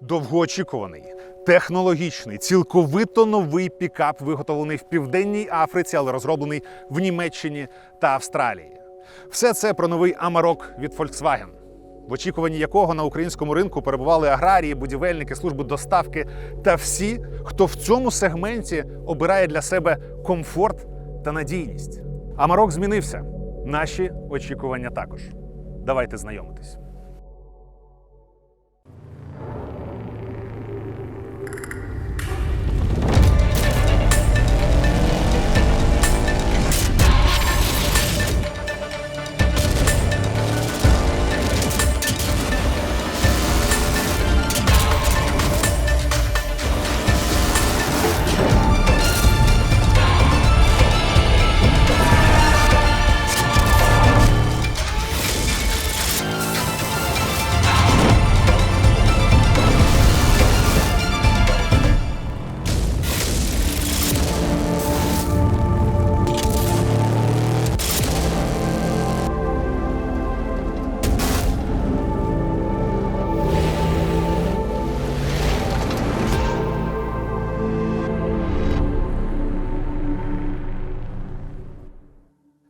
Довгоочікуваний, технологічний, цілковито новий пікап, виготовлений в Південній Африці, але розроблений в Німеччині та Австралії. Все це про новий Амарок від Volkswagen, в очікуванні якого на українському ринку перебували аграрії, будівельники, служби доставки та всі, хто в цьому сегменті обирає для себе комфорт та надійність. Амарок змінився. Наші очікування також. Давайте знайомитись.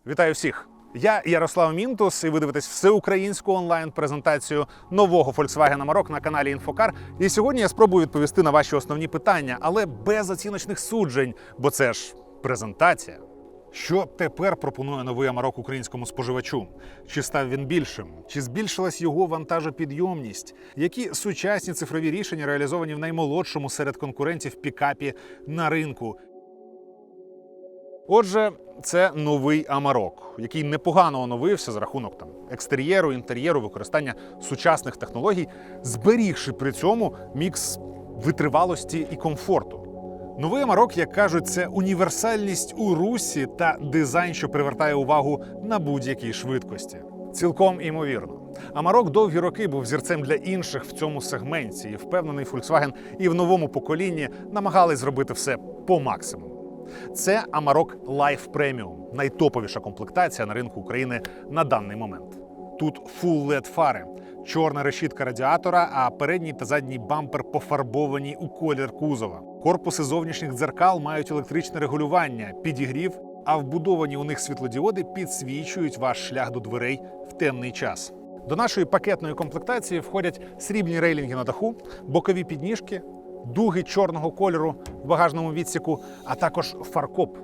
Вітаю всіх! Я Ярослав Мінтус, і ви дивитесь всеукраїнську онлайн-презентацію нового Volkswagen Amarok на каналі Інфокар. І сьогодні я спробую відповісти на ваші основні питання, але без оціночних суджень, бо це ж презентація. Що тепер пропонує новий Амарок українському споживачу? Чи став він більшим? Чи збільшилась його вантажопідйомність? Які сучасні цифрові рішення реалізовані в наймолодшому серед конкурентів пікапі на ринку? Отже, це новий Амарок, який непогано оновився за рахунок там екстер'єру, інтер'єру, використання сучасних технологій, зберігши при цьому мікс витривалості і комфорту. Новий Амарок, як кажуть, це універсальність у русі та дизайн, що привертає увагу на будь-якій швидкості. Цілком імовірно. Амарок довгі роки був зірцем для інших в цьому сегменті, і впевнений Volkswagen і в новому поколінні намагались зробити все по максимуму. Це Amarok Life Premium, найтоповіша комплектація на ринку України на даний момент. Тут Full LED фари, чорна решітка радіатора, а передній та задній бампер пофарбовані у колір кузова. Корпуси зовнішніх дзеркал мають електричне регулювання, підігрів, а вбудовані у них світлодіоди підсвічують ваш шлях до дверей в темний час. До нашої пакетної комплектації входять срібні рейлінги на даху, бокові підніжки, дуги чорного кольору в багажному відсіку, а також фаркоп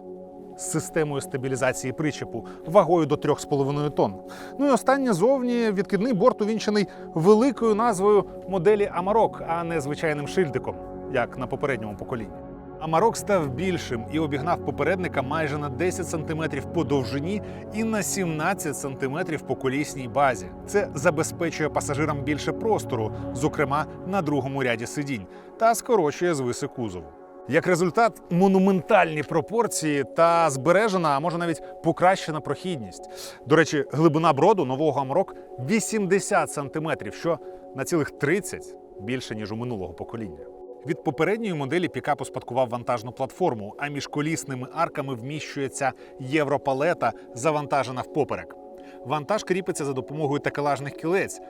з системою стабілізації причепу вагою до 3,5 тонн. Ну і останнє зовні відкидний борт увінчений великою назвою моделі Амарок, а не звичайним шильдиком, як на попередньому поколінні. Амарок став більшим і обігнав попередника майже на 10 см по довжині і на 17 см по колісній базі. Це забезпечує пасажирам більше простору, зокрема на другому ряді сидінь, та скорочує звиси кузову. Як результат, монументальні пропорції та збережена, а може навіть покращена прохідність. До речі, глибина броду нового Амарок 80 см, що на цілих 30 більше ніж у минулого покоління. Від попередньої моделі пікап успадкував вантажну платформу, а між колісними арками вміщується європалета, завантажена впоперек. Вантаж кріпиться за допомогою такелажних кілець,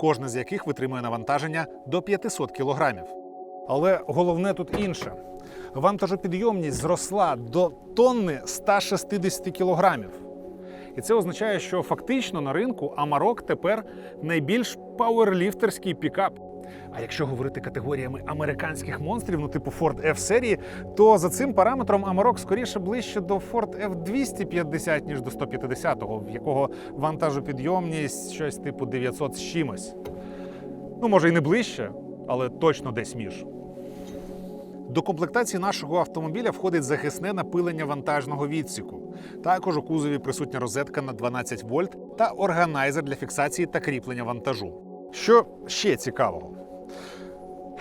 кожне з яких витримує навантаження до 500 кілограмів. Але головне тут інше: вантажопідйомність зросла до тонни 160 кілограмів. І це означає, що фактично на ринку Амарок тепер найбільш пауерліфтерський пікап. А якщо говорити категоріями американських монстрів, ну типу Ford F серії, то за цим параметром Amarok скоріше ближче до Ford F250, ніж до 150-го, в якого вантажопідйомність щось типу 900 з чимось. Ну, може, і не ближче, але точно десь між. До комплектації нашого автомобіля входить захисне напилення вантажного відсіку. Також у кузові присутня розетка на 12 вольт та органайзер для фіксації та кріплення вантажу. Що ще цікавого?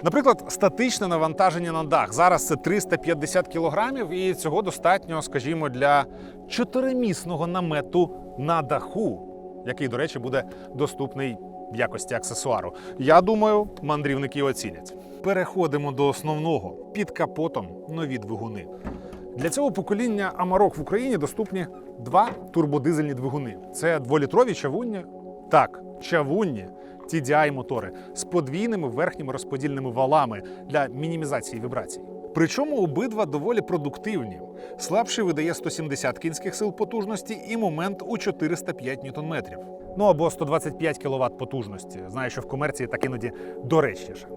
Наприклад, статичне навантаження на дах. Зараз це 350 кілограмів, і цього достатньо, скажімо, для чотиримісного намету на даху, який, до речі, буде доступний в якості аксесуару. Я думаю, мандрівники оцінять. Переходимо до основного під капотом нові двигуни. Для цього покоління Амарок в Україні доступні два турбодизельні двигуни. Це дволітрові чавунні Так, чавунні TDI мотори з подвійними верхніми розподільними валами для мінімізації вібрацій. Причому обидва доволі продуктивні. Слабший видає 170 кінських сил потужності і момент у 405 ньютон-метрів. Ну або 125 кВт потужності. Знаю, що в комерції так іноді доречніше.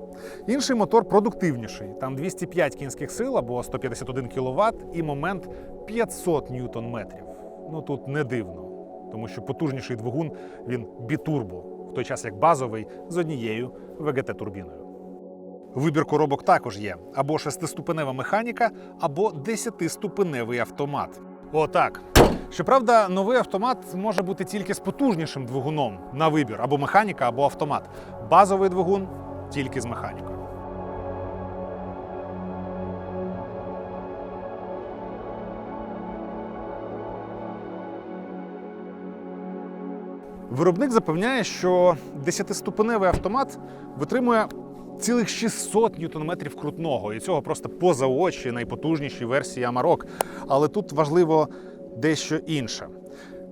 Інший мотор продуктивніший. Там 205 кінських сил або 151 кВт і момент 500 ньютон-метрів. Ну тут не дивно, тому що потужніший двигун він бітурбо, в той час як базовий з однією ВГТ-турбіною. Вибір коробок також є: або шестиступенева механіка, або десятиступеневий автомат. Отак. Щоправда, новий автомат може бути тільки з потужнішим двигуном на вибір або механіка, або автомат. Базовий двигун тільки з механікою. Виробник запевняє, що 10-ступеневий автомат витримує цілих 600 ньютон-метрів крутного, і цього просто поза очі найпотужніші версії Amarok. Але тут важливо дещо інше.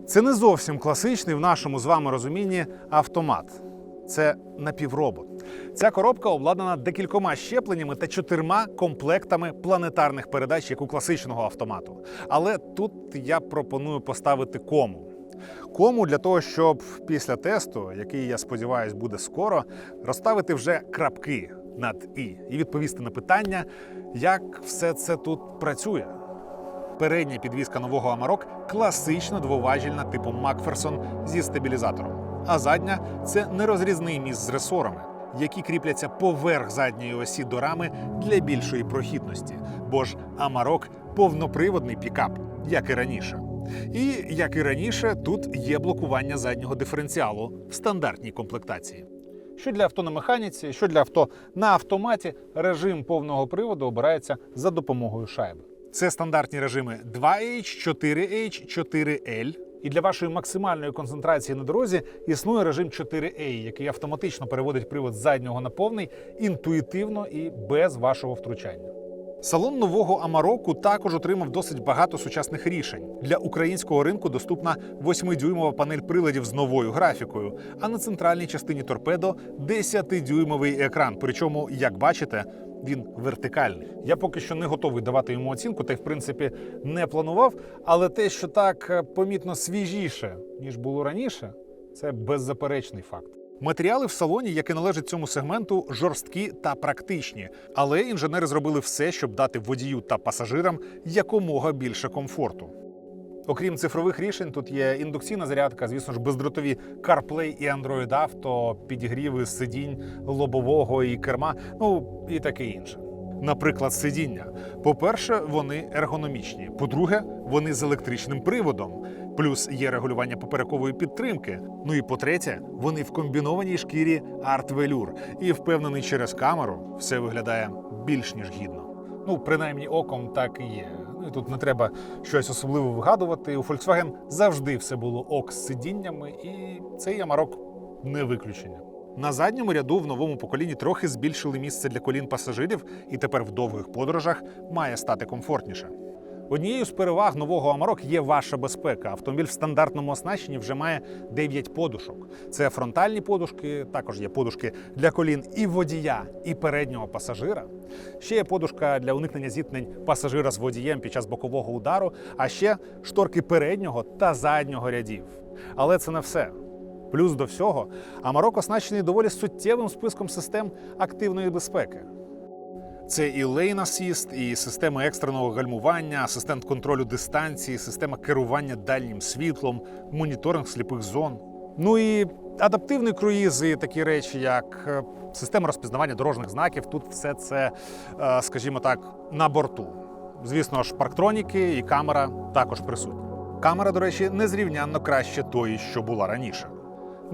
Це не зовсім класичний в нашому з вами розумінні автомат. Це напівробот. Ця коробка обладнана декількома щепленнями та чотирма комплектами планетарних передач, як у класичного автомату. Але тут я пропоную поставити кому. Кому для того, щоб після тесту, який я сподіваюся буде скоро, розставити вже крапки над і і відповісти на питання, як все це тут працює. Передня підвізка нового Амарок класично двоважільна типу Макферсон зі стабілізатором. А задня це нерозрізний міст з ресорами, які кріпляться поверх задньої осі до рами для більшої прохідності. Бо ж Амарок повноприводний пікап, як і раніше. І як і раніше, тут є блокування заднього диференціалу в стандартній комплектації. Що для авто на механіці, що для авто на автоматі, режим повного приводу обирається за допомогою шайби. Це стандартні режими 2H, 4H, 4L. І для вашої максимальної концентрації на дорозі існує режим 4A, який автоматично переводить привод з заднього на повний інтуїтивно і без вашого втручання. Салон нового Амароку також отримав досить багато сучасних рішень. Для українського ринку доступна 8-дюймова панель приладів з новою графікою, а на центральній частині торпедо 10-дюймовий екран. Причому, як бачите, він вертикальний. Я поки що не готовий давати йому оцінку, та й в принципі не планував. Але те, що так е, помітно свіжіше ніж було раніше, це беззаперечний факт. Матеріали в салоні, які належать цьому сегменту, жорсткі та практичні, але інженери зробили все, щоб дати водію та пасажирам якомога більше комфорту. Окрім цифрових рішень, тут є індукційна зарядка, звісно ж, бездротові CarPlay і Android Auto, підігріви сидінь лобового і керма, ну і таке інше. Наприклад, сидіння. По-перше, вони ергономічні. По-друге, вони з електричним приводом. Плюс є регулювання поперекової підтримки. Ну і по-третє, вони в комбінованій шкірі Velour. І впевнений, через камеру все виглядає більш ніж гідно. Ну, принаймні, оком так і є. Ну і тут не треба щось особливо вигадувати. У Volkswagen завжди все було ок з сидіннями, і цей Amarok не виключення. На задньому ряду в новому поколінні трохи збільшили місце для колін пасажирів, і тепер в довгих подорожах має стати комфортніше. Однією з переваг нового Amarok є ваша безпека. Автомобіль в стандартному оснащенні вже має 9 подушок. Це фронтальні подушки, також є подушки для колін і водія, і переднього пасажира. Ще є подушка для уникнення зіткнень пасажира з водієм під час бокового удару, а ще шторки переднього та заднього рядів. Але це не все. Плюс до всього, Amarok оснащений доволі суттєвим списком систем активної безпеки. Це і Lane Assist, і система екстреного гальмування, асистент контролю дистанції, система керування дальнім світлом, моніторинг сліпих зон. Ну і адаптивний круїз, і такі речі, як е, система розпізнавання дорожніх знаків. Тут все це, е, скажімо так, на борту. Звісно ж, парктроніки і камера також присутні. Камера, до речі, незрівнянно краще тої, що була раніше.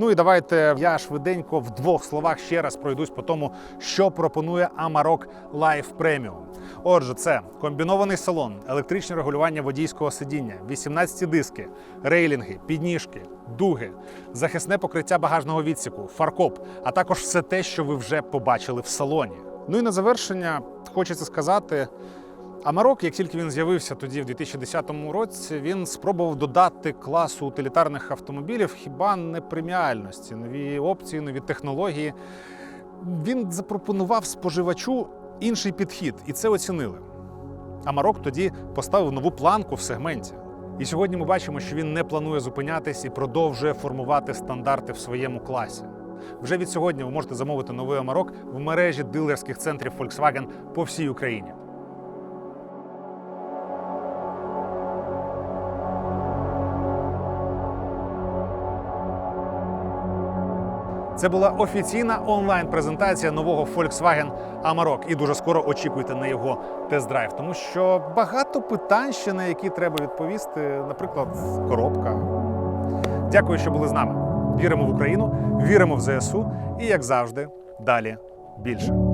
Ну і давайте я швиденько в двох словах ще раз пройдусь по тому, що пропонує Amarok Life Premium. Отже, це комбінований салон, електричне регулювання водійського сидіння, 18 диски, рейлінги, підніжки, дуги, захисне покриття багажного відсіку, фаркоп, а також все те, що ви вже побачили в салоні. Ну і на завершення хочеться сказати. Амарок, як тільки він з'явився тоді, в 2010 році, він спробував додати класу утилітарних автомобілів хіба не преміальності, нові опції, нові технології. Він запропонував споживачу інший підхід, і це оцінили. Амарок тоді поставив нову планку в сегменті. І сьогодні ми бачимо, що він не планує зупинятись і продовжує формувати стандарти в своєму класі. Вже від сьогодні ви можете замовити новий Амарок в мережі дилерських центрів Volkswagen по всій Україні. Це була офіційна онлайн-презентація нового Volkswagen Amarok. І дуже скоро очікуйте на його тест-драйв, тому що багато питань ще на які треба відповісти, наприклад, коробка. Дякую, що були з нами. Віримо в Україну, віримо в ЗСУ і, як завжди, далі більше.